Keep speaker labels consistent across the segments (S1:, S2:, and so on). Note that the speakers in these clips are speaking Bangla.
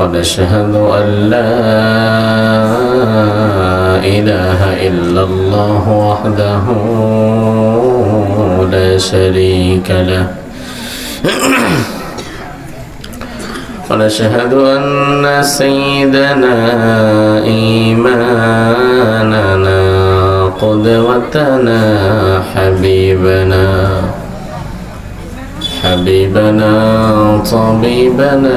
S1: ونشهد أن لا إله إلا الله وحده لا شريك له ونشهد أن سيدنا إيماننا قدوتنا حبيبنا حبيبنا طبيبنا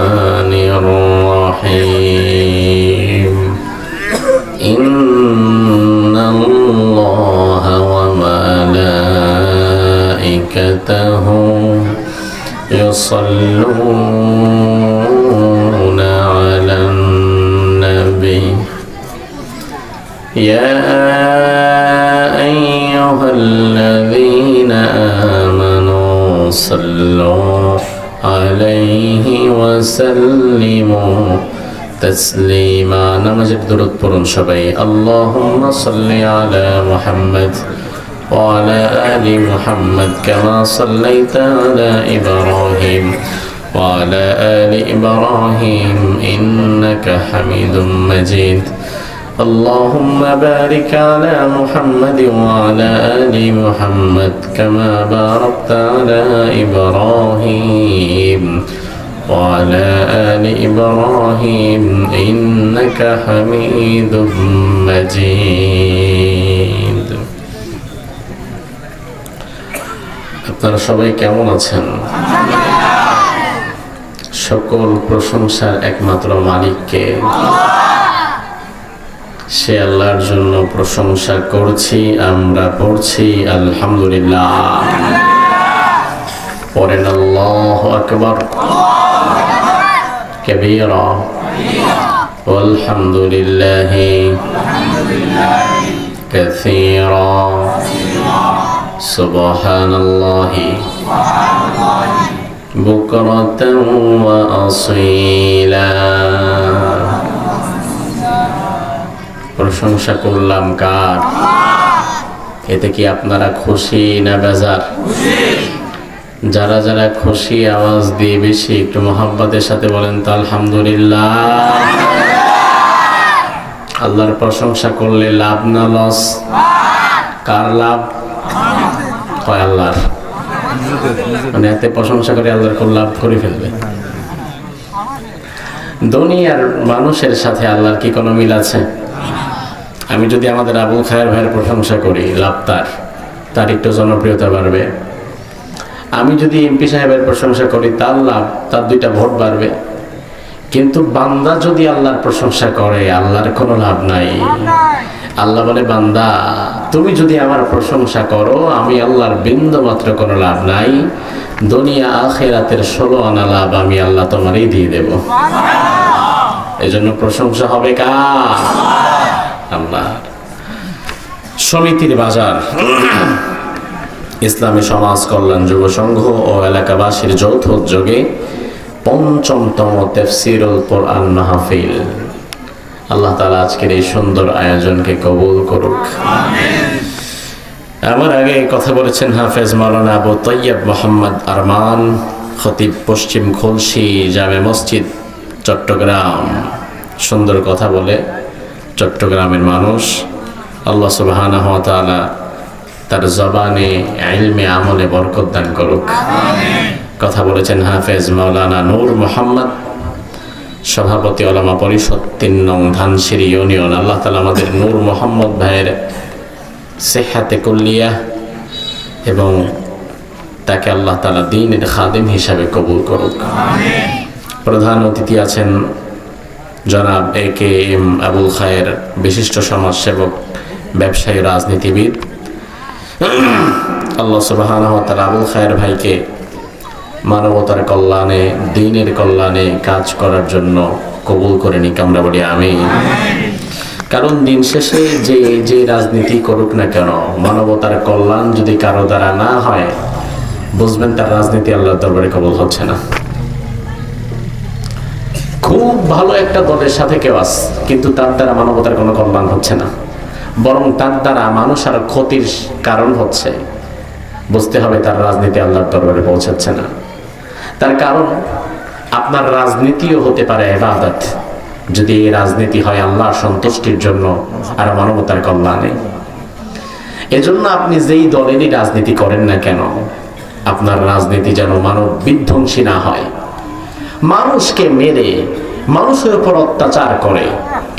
S1: وسلموا تسليما নামাজের দরুদ পড়ুন সবাই اللهم صل على محمد وعلى آل محمد كما صليت على إبراهيم وعلى آل إبراهيم إنك حميد مجيد اللهم بارك على محمد وعلى آل محمد كما باركت على إبراهيم وعلى آل إبراهيم إنك حميد مجيد
S2: আপনারা সবাই কেমন আছেন সকল প্রশংসার একমাত্র মালিককে সে আল্লাহর জন্য প্রশংসা করছি আমরা পড়ছি আলহামদুলিল্লাহ পরেন আল্লাহ আকবর كبيرا والحمد لله كثيرا سبحان الله بكرة وأصيلا প্রশংসা করলাম কার এতে কি আপনারা খুশি না বেজার যারা যারা খুশি আওয়াজ দিয়ে বেশি একটু মোহাম্মদের সাথে বলেন তো আলহামদুলিল্লাহ আল্লাহর প্রশংসা করলে লাভ না লস কার লাভ হয় আল্লাহর মানে এতে প্রশংসা করে আল্লাহর কোন লাভ করে ফেলবে দুনিয়ার মানুষের সাথে আল্লাহর কি কোনো মিল আছে আমি যদি আমাদের আবুল খায়ের ভাইয়ের প্রশংসা করি লাভ তার তার একটু জনপ্রিয়তা বাড়বে আমি যদি এমপি সাহেবের প্রশংসা করি তার লাভ তার দুইটা ভোট বাড়বে কিন্তু বান্দা যদি আল্লাহর প্রশংসা করে আল্লাহর কোনো লাভ নাই আল্লাহ বলে বান্দা তুমি যদি আমার প্রশংসা করো আমি আল্লাহর বিন্দু মাত্র কোনো লাভ নাই দুনিয়া আখেরাতের ষোলো আনা লাভ আমি আল্লাহ তোমারই দিয়ে দেব এজন্য প্রশংসা হবে কার আল্লাহ সমিতির বাজার ইসলামী সমাজ কল্যাণ যুব সংঘ ও এলাকাবাসীর যৌথ উদ্যোগে পঞ্চমতম তেফসিরুল কোরআন মাহফিল আল্লাহ তালা আজকের এই সুন্দর আয়োজনকে কবুল করুক আমার আগে কথা বলেছেন হাফেজ মৌলানা আবু তৈয়ব মোহাম্মদ আরমান খতিব পশ্চিম খলসি জামে মসজিদ চট্টগ্রাম সুন্দর কথা বলে চট্টগ্রামের মানুষ আল্লাহ সুবাহ তার জবানে আইলমে আমলে বরকত দান করুক কথা বলেছেন হাফেজ মাওলানা নূর মোহাম্মদ সভাপতি ওলামা পরিষদ তিন নং ধানসির ইউনিয়ন আল্লাহ তালা আমাদের নূর মোহাম্মদ ভাইয়ের সেহাতে কল্লিয়া এবং তাকে আল্লাহ তালা দিনের খাদিম হিসাবে কবুল করুক প্রধান অতিথি আছেন জনাব এ কে এম আবুল খায়ের বিশিষ্ট সমাজসেবক ব্যবসায়ী রাজনীতিবিদ আল্লাহ সুবাহ আবুল খায়ের ভাইকে মানবতার কল্যাণে দিনের কল্যাণে কাজ করার জন্য কবুল করে নিক আমরা বলি আমি কারণ দিন শেষে যে যে রাজনীতি করুক না কেন মানবতার কল্যাণ যদি কারো দ্বারা না হয় বুঝবেন তার রাজনীতি আল্লাহর দরবারে কবুল হচ্ছে না খুব ভালো একটা দলের সাথে কেউ আস কিন্তু তার দ্বারা মানবতার কোনো কল্যাণ হচ্ছে না বরং তার দ্বারা মানুষ আর ক্ষতির কারণ হচ্ছে বুঝতে হবে তার রাজনীতি আল্লাহর দরবারে পৌঁছাচ্ছে না তার কারণ আপনার রাজনীতিও হতে পারে এবাদত যদি এই রাজনীতি হয় আল্লাহর সন্তুষ্টির জন্য আর মানবতার কল্যাণে এজন্য আপনি যেই দলেরই রাজনীতি করেন না কেন আপনার রাজনীতি যেন মানব বিধ্বংসী না হয় মানুষকে মেরে মানুষের উপর অত্যাচার করে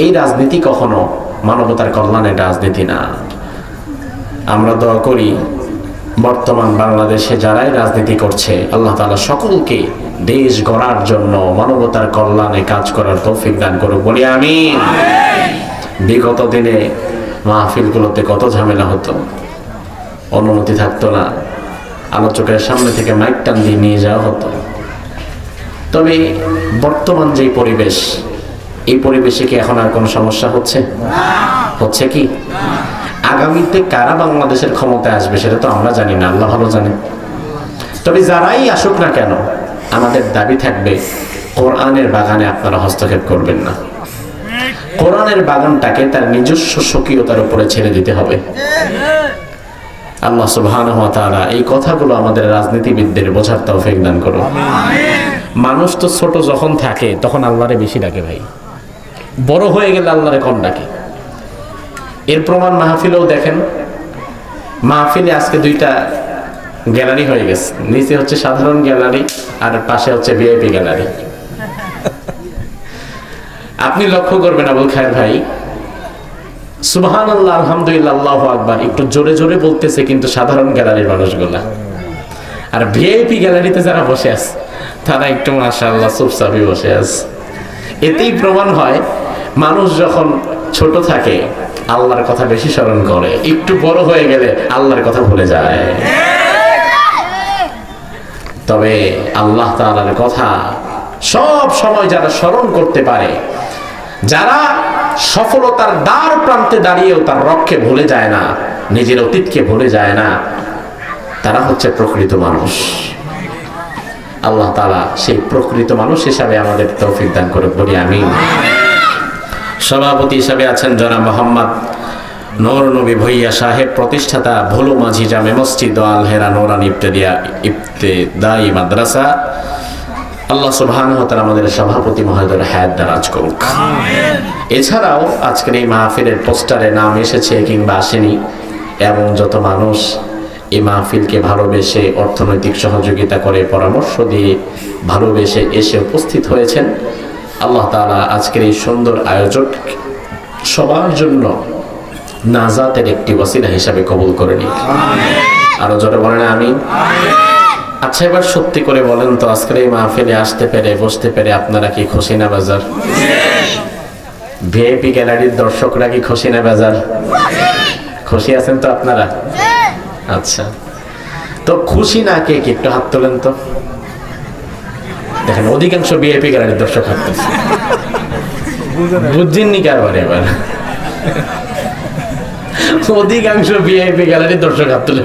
S2: এই রাজনীতি কখনো মানবতার কল্যাণে রাজনীতি না আমরা দোয়া করি বর্তমান বাংলাদেশে যারাই রাজনীতি করছে আল্লাহ তালা সকলকে দেশ গড়ার জন্য মানবতার কল্যাণে কাজ করার তৌফিক দান করুক বলি আমি বিগত দিনে মাহফিলগুলোতে কত ঝামেলা হতো অনুমতি থাকতো না আলোচকের সামনে থেকে মাইক টান দিয়ে নিয়ে যাওয়া হতো তবে বর্তমান যে পরিবেশ এই পরিবেশে কি এখন আর কোনো সমস্যা হচ্ছে হচ্ছে কি আগামীতে কারা বাংলাদেশের ক্ষমতায় আসবে সেটা তো আমরা জানি না আল্লাহ ভালো জানে তবে যারাই আসুক না কেন আমাদের দাবি থাকবে কোরআনের বাগানে আপনারা হস্তক্ষেপ করবেন না কোরআনের বাগানটাকে তার নিজস্ব স্বকীয়তার উপরে ছেড়ে দিতে হবে আল্লাহ সুবহান এই কথাগুলো আমাদের রাজনীতিবিদদের বোঝার তৌফিক দান করুন মানুষ তো ছোট যখন থাকে তখন আল্লাহরে বেশি ডাকে ভাই বড় হয়ে গেলে আল্লাহরে কম ডাকে এর প্রমাণ মাহফিলেও দেখেন মাহফিলে আজকে দুইটা গ্যালারি হয়ে গেছে নিচে হচ্ছে সাধারণ গ্যালারি আর পাশে হচ্ছে ভিআইপি গ্যালারি আপনি লক্ষ্য করবেন আবুল খায়ের ভাই সুবহান আল্লাহ আলহামদুলিল্লাহ আল্লাহ আকবার একটু জোরে জোরে বলতেছে কিন্তু সাধারণ গ্যালারির মানুষগুলা আর ভিআইপি গ্যালারিতে যারা বসে আছে তারা একটু মাসা আল্লাহ সুপসাফি বসে আছে এতেই প্রমাণ হয় মানুষ যখন ছোট থাকে আল্লাহর কথা বেশি স্মরণ করে একটু বড় হয়ে গেলে আল্লাহর কথা ভুলে যায় তবে আল্লাহ তালার কথা সব সময় যারা স্মরণ করতে পারে যারা সফলতার দ্বার প্রান্তে দাঁড়িয়েও তার রক্ষে ভুলে যায় না নিজের অতীতকে ভুলে যায় না তারা হচ্ছে প্রকৃত মানুষ আল্লাহ তালা সেই প্রকৃত মানুষ হিসাবে আমাদের তৌফিক দান করে বলি আমি সভাপতি হিসাবে আছেন জনাব মোহাম্মদ নূর নবী ভৈয়া সাহেব প্রতিষ্ঠাতা ভোলু মাঝি জামে মসজিদ আল হেরা নোরান ইফতেদিয়া দাই মাদ্রাসা আল্লাহ সুবহান আমাদের সভাপতি মহোদয় হায়াত দারাজ করুক এছাড়াও আজকের এই মাহফিলের পোস্টারে নাম এসেছে কিংবা আসেনি এবং যত মানুষ এই মাহফিলকে ভালোবেসে অর্থনৈতিক সহযোগিতা করে পরামর্শ দিয়ে ভালোবেসে এসে উপস্থিত হয়েছেন আল্লাহ তালা আজকের এই সুন্দর আয়োজন সবার জন্য নাজাতের একটি ওয়াসিলা হিসাবে কবুল করে নি আরো জোরে বলেন আমি আচ্ছা এবার সত্যি করে বলেন তো আজকের এই মাহফিলে আসতে পেরে বসতে পেরে আপনারা কি খুশি না বাজার ভিআইপি গ্যালারির দর্শকরা কি খুশি না বাজার খুশি আছেন তো আপনারা আচ্ছা তো খুশি না কে কি একটু হাত তোলেন তো দেখেন অধিকাংশ বিএপি গ্যালারির দর্শক হাঁটতেছে বুঝছেননি কারবার এবার অধিকাংশ বিআইপি গ্যালারির দর্শক হাত তুলে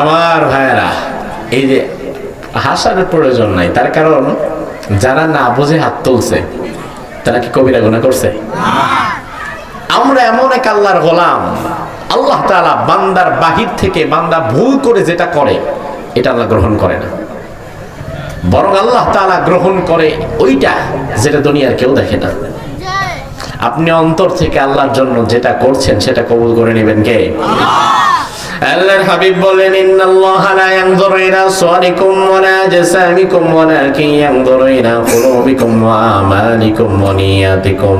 S2: আমার ভাইয়েরা এই যে হাসার প্রয়োজন নাই তার কারণ যারা না বুঝে হাত তুলছে তারা কি কবিরা গুণা করছে আমরা এমন এক আল্লাহর গোলাম আল্লাহ তালা বান্দার বাহির থেকে বান্দা ভুল করে যেটা করে এটা আল্লাহ গ্রহণ করে না বরং আল্লাহ তালা গ্রহণ করে ওইটা যেটা দুনিয়ার কেউ দেখে না আপনি অন্তর থেকে আল্লাহর জন্য যেটা করছেন সেটা কবুল করে নেবেন কে আল্লাহর হাবিব বলেন ইন্নাল্লাহা লা ইয়ানজুরু ইলা সুওয়ারিকুম ওয়া লা জাসামিকুম ওয়ালাকিন ইয়ানজুরু ইলা কুলুবিকুম ওয়া আমালিকুম ওয়া নিয়াতিকুম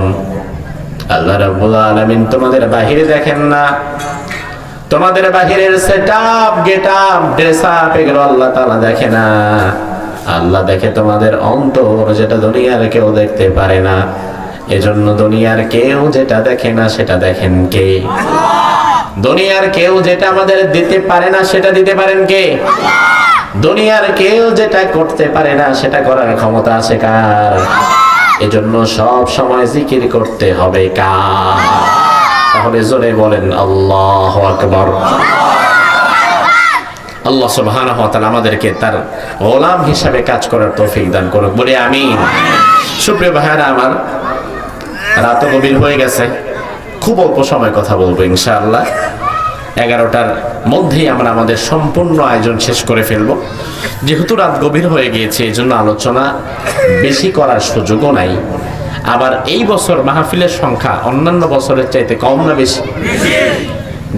S2: আল্লাহ রাব্বুল আলামিন তোমাদের বাহিরে দেখেন না তোমাদের বাহিরের সেটআপ গেটআপ ড্রেসআপ এগুলো আল্লাহ তাআলা দেখে না আল্লাহ দেখে তোমাদের অন্তর যেটা দুনিয়ার কেউ দেখতে পারে না এজন্য দুনিয়ার কেউ যেটা দেখে না সেটা দেখেন কে দুনিয়ার কেউ যেটা আমাদের দিতে পারে না সেটা দিতে পারেন কে দুনিয়ার কেউ যেটা করতে পারে না সেটা করার ক্ষমতা আছে কার এজন্য সব সময় জিকির করতে হবে কার তাহলে জোরে বলেন আল্লাহ আকবর আল্লাহ সুবহান আমাদেরকে তার গোলাম হিসাবে কাজ করার তৌফিক দান করুক বলে আমি সুপ্রিয় ভাইয়ারা আমার রাত গভীর হয়ে গেছে খুব অল্প সময় কথা বলবো ইনশাআল্লাহ এগারোটার মধ্যেই আমরা আমাদের সম্পূর্ণ আয়োজন শেষ করে ফেলব যেহেতু রাত গভীর হয়ে গিয়েছে এই জন্য আলোচনা বেশি করার সুযোগও নাই আবার এই বছর মাহফিলের সংখ্যা অন্যান্য বছরের চাইতে কম না বেশি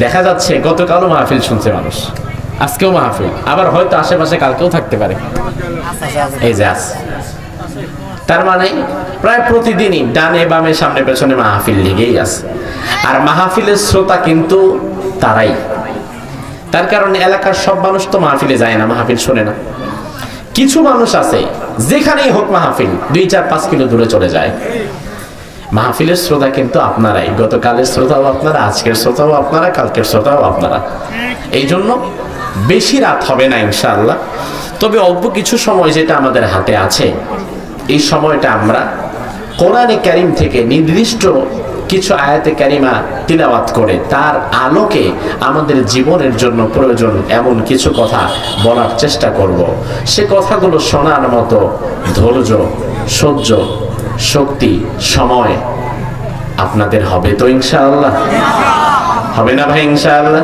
S2: দেখা যাচ্ছে গতকালও মাহফিল শুনছে মানুষ আজকেও মাহফিল আবার হয়তো আশেপাশে কালকেও থাকতে পারে এই যে আছে তার মানে প্রায় প্রতিদিনই ডানে বামে সামনে পেছনে মাহফিল লেগেই আছে আর মাহফিলের শ্রোতা কিন্তু তারাই তার কারণে এলাকার সব মানুষ তো মাহফিলে যায় না মাহফিল শোনে না কিছু মানুষ আছে যেখানেই হোক মাহফিল দুই চার পাঁচ কিলো দূরে চলে যায় মাহফিলের শ্রোতা কিন্তু আপনারাই গতকালের শ্রোতাও আপনারা আজকের শ্রোতাও আপনারা কালকের শ্রোতাও আপনারা এই জন্য বেশি রাত হবে না ইনশাআল্লাহ তবে অল্প কিছু সময় যেটা আমাদের হাতে আছে এই সময়টা আমরা কোরআনে ক্যারিম থেকে নির্দিষ্ট কিছু আয়াতে ক্যারিমা তিলাবাত করে তার আলোকে আমাদের জীবনের জন্য প্রয়োজন এমন কিছু কথা বলার চেষ্টা করব। সে কথাগুলো শোনার মতো ধৈর্য সহ্য শক্তি সময় আপনাদের হবে তো ইনশাআল্লাহ হবে না ভাই ইনশাআল্লাহ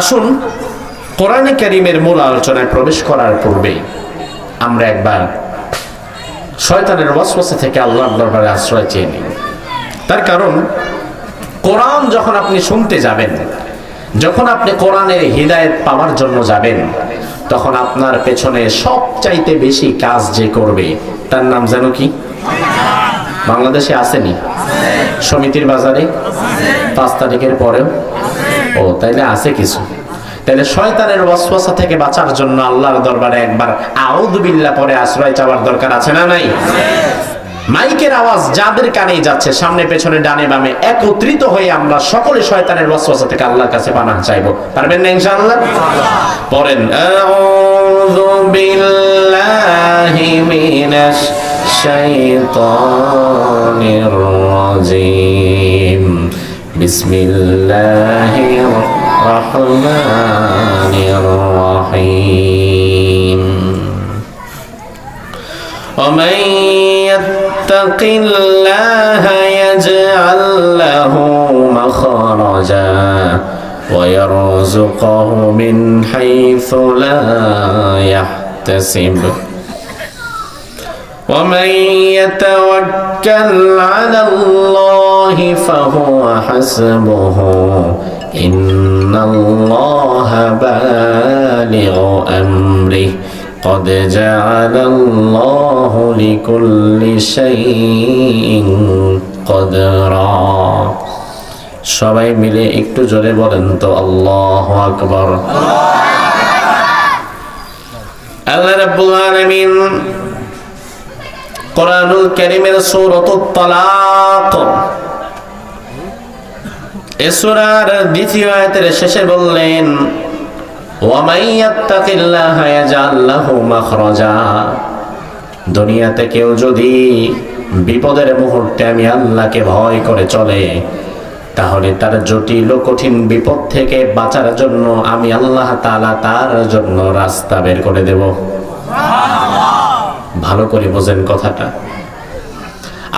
S2: আসুন কোরআনে ক্যারিমের মূল আলোচনায় প্রবেশ করার পূর্বে আমরা একবার শয়তানের ওয়াসওয়াসা থেকে আল্লাহর দরবারে আশ্রয় চেয়ে নিন তার কারণ কোরআন যখন আপনি শুনতে যাবেন যখন আপনি কোরআনের হৃদায়ত পাওয়ার জন্য যাবেন তখন আপনার পেছনে সবচাইতে বেশি কাজ যে করবে তার নাম যেন কি বাংলাদেশে আসেনি সমিতির বাজারে পাঁচ তারিখের পরেও ও তাইলে আছে কিছু তাহলে শয়তানের ওয়াসওয়াসা থেকে বাঁচার জন্য আল্লাহর দরবারে একবার আউযুবিল্লাহ পরে আশ্রয় চাওয়ার দরকার আছে না নাই মাইকের আওয়াজ যাদের কানেই যাচ্ছে সামনে পেছনে ডানে বামে একত্রিত হয়ে আমরা সকলে শয়তানের ওয়াসওয়াসা থেকে আল্লাহর কাছে পানা চাইবো পারবেন না ইনশাআল্লাহ পড়েন
S1: আউযু বিল্লাহি মিনাশ শাইতানির রাজিম বিসমিল্লাহির الرحمن الرحيم ومن يتق الله يجعل له مخرجا ويرزقه من حيث لا يحتسب ومن يتوكل على الله فهو حسبه إن الله بالغ أمره قد جعل الله لكل شيء قدرا সবাই মিলে একটু জোরে বলেন তো আল্লাহ আকবর আল্লাহ রাব্বুল আলামিন কোরআনুল কারীমের সূরাতুত তালাক এসরার দ্বিতীয় আয়াতের শেষে বললেন দুনিয়াতে কেউ যদি বিপদের মুহূর্তে আমি আল্লাহকে ভয় করে চলে তাহলে তার জটিল কঠিন বিপদ থেকে বাঁচার জন্য আমি আল্লাহ তালা তার জন্য রাস্তা বের করে দেব ভালো করে বোঝেন কথাটা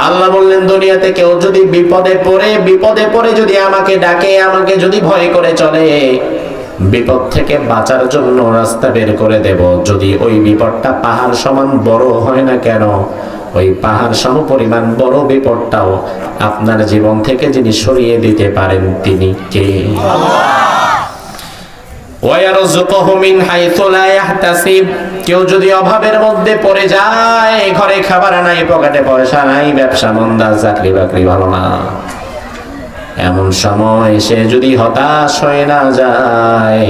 S1: আল্লাহ বললেন দুনিয়াতে কেউ যদি বিপদে পড়ে বিপদে পড়ে যদি আমাকে ডাকে আমাকে যদি ভয় করে চলে বিপদ থেকে বাঁচার জন্য রাস্তা বের করে দেব যদি ওই বিপদটা পাহাড় সমান বড় হয় না কেন ওই পাহাড় সম পরিমাণ বড় বিপদটাও আপনার জীবন থেকে যিনি সরিয়ে দিতে পারেন তিনি কে আল্লাহ কেউ যদি অভাবের মধ্যে পড়ে যায় ঘরে খাবার নাই পকেটে পয়সা নাই ব্যবসা মন্দা চাকরি বাকরি ভালো না এমন সময় সে যদি হতাশ হয়ে না যায়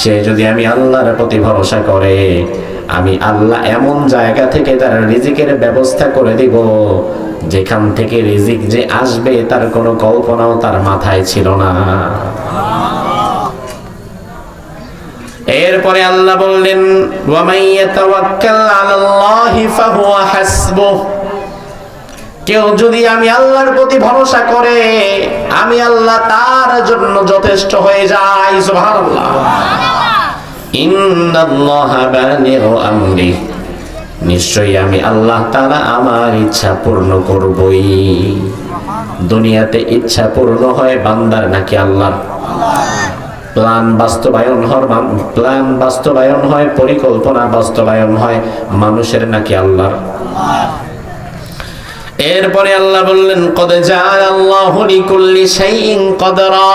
S1: সে যদি আমি আল্লাহর প্রতি ভরসা করে আমি আল্লাহ এমন জায়গা থেকে তার রিজিকের ব্যবস্থা করে দিব যেখান থেকে রিজিক যে আসবে তার কোনো কল্পনাও তার মাথায় ছিল না এরপরে আল্লাহ বললেন কেউ যদি আমি আল্লাহর প্রতি ভরসা করে আমি আল্লাহ তার জন্য যথেষ্ট হয়ে যাই আমরি নিশ্চয়ই আমি আল্লাহ তারা আমার ইচ্ছা পূর্ণ করবই দুনিয়াতে ইচ্ছা পূর্ণ হয় বান্দার নাকি আল্লাহ প্ল্যান বাস্তবায়ন হরমান প্ল্যান বাস্তবায়ন হয় পরিকল্পনা বাস্তবায়ন হয় মানুষের নাকি আল্লাহর এরপরে আল্লাহ বললেন কদে জাআলাল্লাহু লিকুল্লি শাইইন কদরা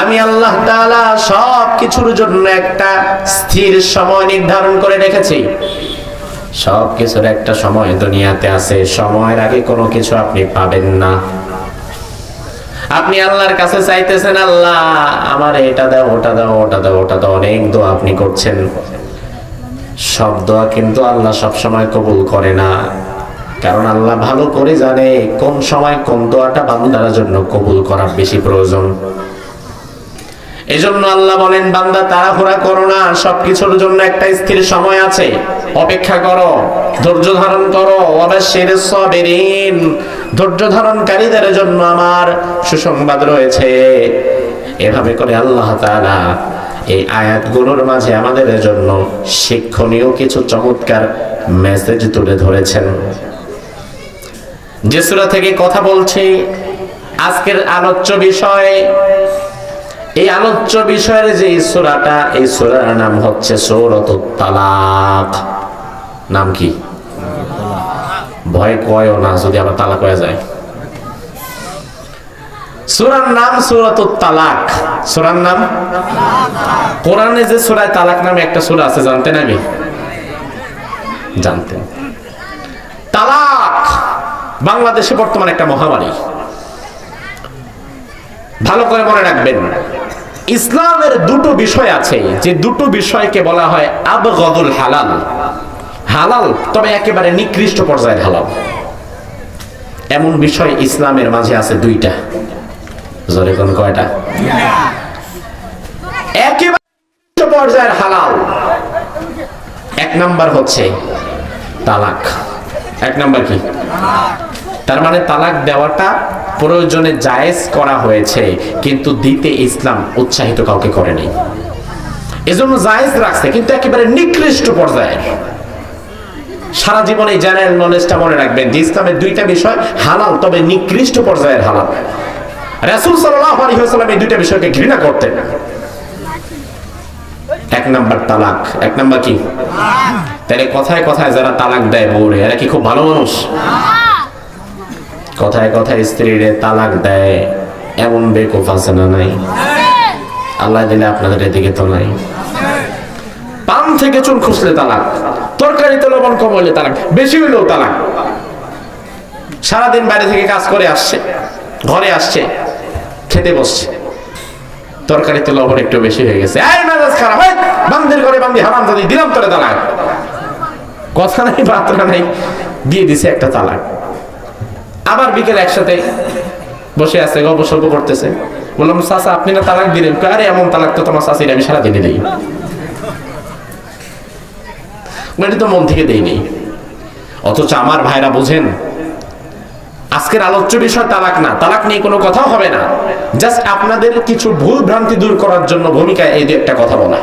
S1: আমি আল্লাহ তাআলা সব কিছুর জন্য একটা স্থির সময় নির্ধারণ করে রেখেছি সব কিছুর একটা সময় দুনিয়াতে আছে সময়ের আগে কোনো কিছু আপনি পাবেন না আপনি আল্লাহর কাছে চাইতেছেন আল্লাহ আমার এটা দাও ওটা দাও ওটা দাও ওটা দাও অনেক দোয়া আপনি করছেন সব দোয়া কিন্তু আল্লাহ সব সময় কবুল করে না কারণ আল্লাহ ভালো করে জানে কোন সময় কোন দোয়াটা বান্দার জন্য কবুল করা বেশি প্রয়োজন এজন্য আল্লাহ বলেন বান্দা তাড়াহুড়া করো না সবকিছুর জন্য একটা স্থির সময় আছে অপেক্ষা করো ধৈর্য ধারণ করো অবশ্যের সবেরিন ধৈর্য ধারণকারীদের জন্য আমার সুসংবাদ রয়েছে এভাবে করে আল্লাহ তাআলা এই আয়াতগুলোর মাঝে আমাদের জন্য শিক্ষণীয় কিছু চমৎকার মেসেজ তুলে ধরেছেন যে সূরা থেকে কথা বলছি আজকের আলোচ্য বিষয় এই আলোচ্য বিষয়ের যে এই সোরাটা এই সোরার নাম হচ্ছে সৌরত তালাক নাম কি ভয় কয়ও না যদি আবার তালাক হয়ে যায় সুরার নাম সুরাত তালাক সুরার নাম কোরআনে যে সুরায় তালাক নামে একটা সুরা আছে জানতেন আমি জানতেন তালাক বাংলাদেশে বর্তমানে একটা মহামারী ভালো করে মনে রাখবেন ইসলামের দুটো বিষয় আছে যে দুটো বিষয়কে বলা হয় আবগদুল হালাল হালাল তবে একেবারে নিকৃষ্ট পর্যায়ের হালাল এমন বিষয় ইসলামের মাঝে আছে দুইটা জোরে কোন কয়টা একেবারে পর্যায়ের হালাল এক নাম্বার হচ্ছে তালাক এক নাম্বার কি তার মানে তালাক দেওয়াটা প্রয়োজনে জায়েজ করা হয়েছে কিন্তু দিতে ইসলাম উৎসাহিত কাউকে করেনি এজন্য জায়েজ রাখছে কিন্তু একেবারে নিকৃষ্ট পর্যায়ের সারা জীবনে জেনারেল নলেজটা মনে রাখবেন যে ইসলামের দুইটা বিষয় হালাল তবে নিকৃষ্ট পর্যায়ের হালাল রাসূল সাল্লাল্লাহু আলাইহি ওয়াসাল্লাম এই দুইটা বিষয়কে ঘৃণা করতেন এক নাম্বার তালাক এক নাম্বার কি তাহলে কথায় কথায় যারা তালাক দেয় বউরে এরা কি খুব ভালো মানুষ কথায় কথায় স্ত্রীরে তালাক দেয় এমন বেকুফ আছে না নাই আল্লাহ দিলে আপনাদের এদিকে তো নাই পান থেকে চুল খুঁজলে তালাক তরকারিতে লবণ কম হইলে তালাক বেশি হইলেও তালাক সারাদিন বাইরে থেকে কাজ করে আসছে ঘরে আসছে খেতে বসছে তরকারিতে লবণ একটু বেশি হয়ে গেছে আরে মেজাজ খারাপ হয় বান্দির ঘরে বান্দি হারাম দিলাম তোরে তালাক কথা নাই বার্তা নাই দিয়ে দিছে একটা তালাক আবার একসাথে বসে আছে গল্প সল্প করতেছে বললাম চাচা আপনি না তালাক দিলেন আরে এমন তালাক তো তোমার চাচির আমি সারা দিনে দিই এটা তো মন থেকে দেয়নি অথচ আমার ভাইরা বোঝেন আজকের আলোচ্য বিষয় তালাক না তালাক নিয়ে কোনো কথাও হবে না জাস্ট আপনাদের কিছু ভুল ভ্রান্তি দূর করার জন্য ভূমিকায় এই একটা কথা বলা